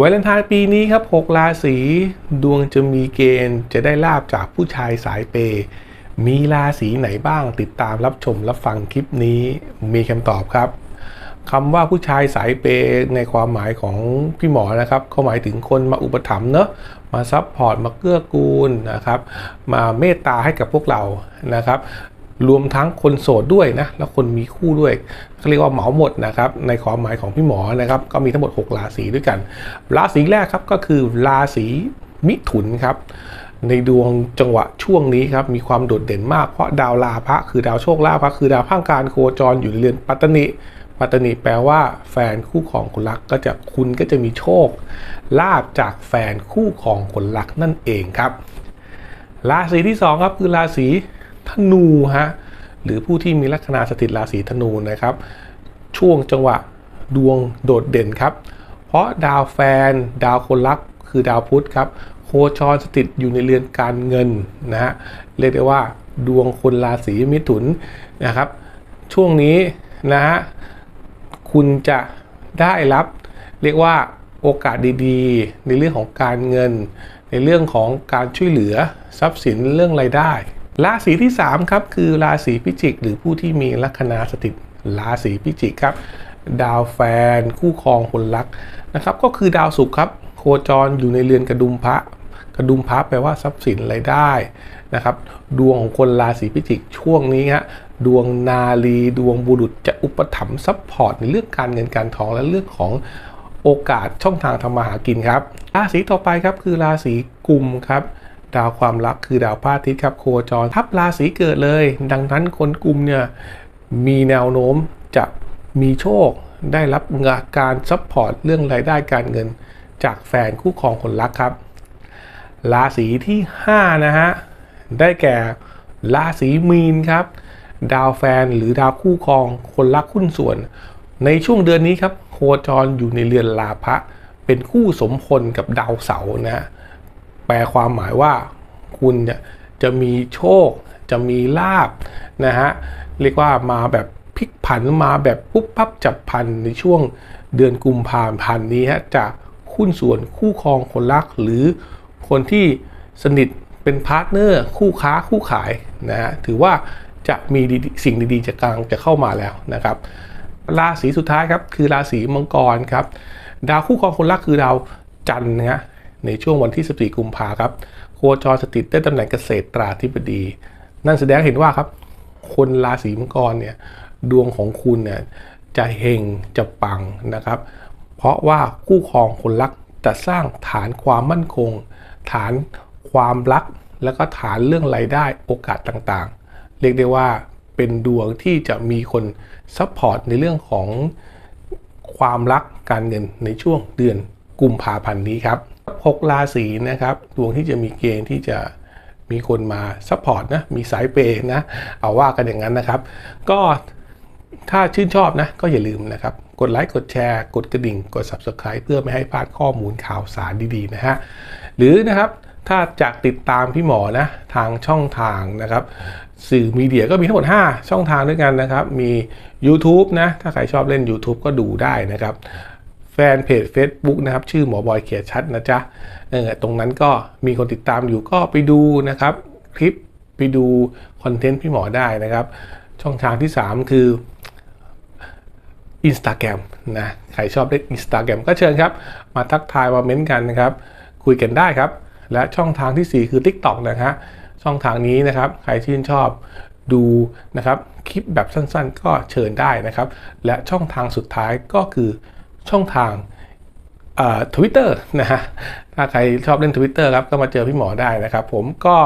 วาเลนไทน์ปีนี้ครับ 6 ราศีดวงจะมีเกณฑ์จะได้ลาบจากผู้ชายสายเปย์มีราศีไหนบ้างติดตามรับชมรับฟังคลิปนี้มีคำตอบครับคำว่าผู้ชายสายเปย์ในความหมายของพี่หมอนะครับเขาหมายถึงคนมาอุปถัมภ์เนอะมาซัพพอร์ตมาเกื้อกูลนะครับ มาเมตตาให้กับพวกเรานะครับ รวมทั้งคนโสดด้วยนะแล้วคนมีคู่ด้วยเขาเรียกว่าเหมาหมดนะครับในความหมายของพี่หมอนะครับก็มีทั้งหมด 6 ราศีด้วยกัน ราศีแรกครับก็คือราศีมิถุนครับในดวงจังหวะช่วงนี้ครับมีความโดดเด่นมากเพราะดาวลาภะคือดาวโชคลาภะคือดาวพังการโคจรอยู่ในเรือนปัตตนิปัตตนิแปลว่าแฟนคู่ของคนรักก็จะคุณก็จะมีโชคลาบจากแฟนคู่ของคนรักนั่นเองครับ ราศีที่สองครับคือราศี นูฮะหรือผู้ที่มีลัคนาสถิตราศีธนูนะครับ ช่วงจังหวะดวงโดดเด่นครับ เพราะดาวแฟน ดาวคนรักคือดาวพุธครับ โคจรสถิตอยู่ในเรือนการเงินนะฮะเรียกได้ว่าดวงคนราศีมิถุนนะครับ ช่วงนี้นะฮะคุณจะได้รับเรียกว่าโอกาสดีๆ ในเรื่องของการเงิน ในเรื่องของการช่วยเหลือทรัพย์สินเรื่องรายได้ ราศีที่3ครับคือราศีพิจิก หรือผู้ที่มีลัคนาสถิตราศีพิจิกครับดาวแฟน คู่ครองคนรักนะครับก็คือดาวศุกร์ครับโคจรอยู่ในเรือนกระดุมพระกระดุมพระแปลว่าทรัพย์สินรายได้นะครับดวงของคนราศีพิจิกช่วงนี้ฮะดวงนาลีดวงบุรุษจะอุปถัมภ์ซัพพอร์ตในเรื่องการเงินการทองและเรื่องของโอกาสช่องทางทำมาหากินครับราศีต่อไปครับคือราศีกุมครับ ดาวความรักคือดาวพระอาทิตย์ครับโคจรทับราศีเกิดเลย ดังนั้นคนกลุ่มเนี่ยมีแนวโน้มจะมีโชคได้รับงานการซัพพอร์ตเรื่องรายได้การเงิน จากแฟนคู่ครองคนรักครับ ราศีที่ 5 นะฮะ ได้แก่ราศีมีนครับ ดาวแฟนหรือดาวคู่ครองคนรักหุ้นส่วน ในช่วงเดือนนี้ครับโคจรอยู่ในเรือนลาภะเป็นคู่สมพลกับดาวเสาร์นะฮะ แปลความหมายว่าคุณจะจะมีโชค จะมีลาบนะฮะเรียกว่ามาแบบพลิกผันมาแบบปุ๊บปั๊บจับพันในช่วงเดือนกุมภาพันธ์นี้ฮะจากหุ้นส่วนคู่ครองคนรัก หรือคนที่สนิทเป็นพาร์ทเนอร์คู่ค้าคู่ขายนะฮะถือว่าจะมีสิ่งดีๆจะกลังจะเข้ามาแล้วนะครับราศีสุดท้ายครับคือราศีมังกรครับ ดาวคู่ครองคนรักคือดาวจันทร์นะฮะ ในช่วงวันที่ 14 กุมภาครับโคจรสถิตได้ตำแหน่งเกษตรตราธิบดี นั่นแสดงเห็นว่าครับ คนราศีมังกรเนี่ยดวงของคุณเนี่ยจะเฮงจะปังนะครับ เพราะว่าคู่ครองคนรักจะสร้างฐานความมั่นคง ฐานความรัก แล้วก็ฐานเรื่องรายได้โอกาสต่างๆ เรียกได้ว่าเป็นดวงที่จะมีคนซัพพอร์ตในเรื่องของความรักการเงินในช่วงเดือนกุมภาพันธ์นี้ครับ 6ราศีนะครับดวงที่จะมีเกณฑ์ที่จะมีคนมาซัพพอร์ตนะ มีสายเปย์นะ เอาว่ากันอย่างนั้นนะครับ ก็ถ้าชื่นชอบนะ ก็อย่าลืมนะครับ กดไลค์ กดแชร์ กดกระดิ่ง กด Subscribe เพื่อไม่ให้พลาดข้อมูลข่าวสารดีๆ นะฮะ หรือนะครับ ถ้าจากติดตามพี่หมอนะ ทางช่องทางนะครับ สื่อมีเดียก็มีทั้งหมด 5 ช่องทางด้วยกันนะครับ มี YouTube นะ ถ้าใครชอบเล่น YouTube ก็ดูได้นะครับ แฟนเพจ Facebook นะครับ ชื่อหมอบอยเขียนชัดนะจ๊ะเออตรงนั้นก็มีคนติดตามอยู่ก็ไปดูนะครับ คลิปไปดูคอนเทนต์พี่หมอได้นะครับ ช่องทางที่ 3 คือ Instagram นะใครชอบเล่น Instagram ก็เชิญครับ มาทักทายมาเม้นต์กันนะครับ คุยกันได้ครับ และช่องทางทีสี่ 4 คือ TikTok นะฮะช่องทางนี้นะครับ ใครชื่นชอบดูนะครับ คลิปแบบสั้นๆ ก็เชิญได้นะครับ และช่องทางสุดท้ายก็คือ ช่องทางทวิตเตอร์นะฮะ ถ้าใครชอบเล่น Twitter ครับ ก็มาเจอพี่หมอได้นะครับ ผมก็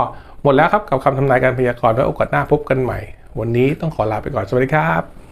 หมดแล้วครับกับคำทำนายการพยากรณ์ไว้โอกาสหน้าพบกันใหม่ วันนี้ต้องขอลาไปก่อน สวัสดีครับ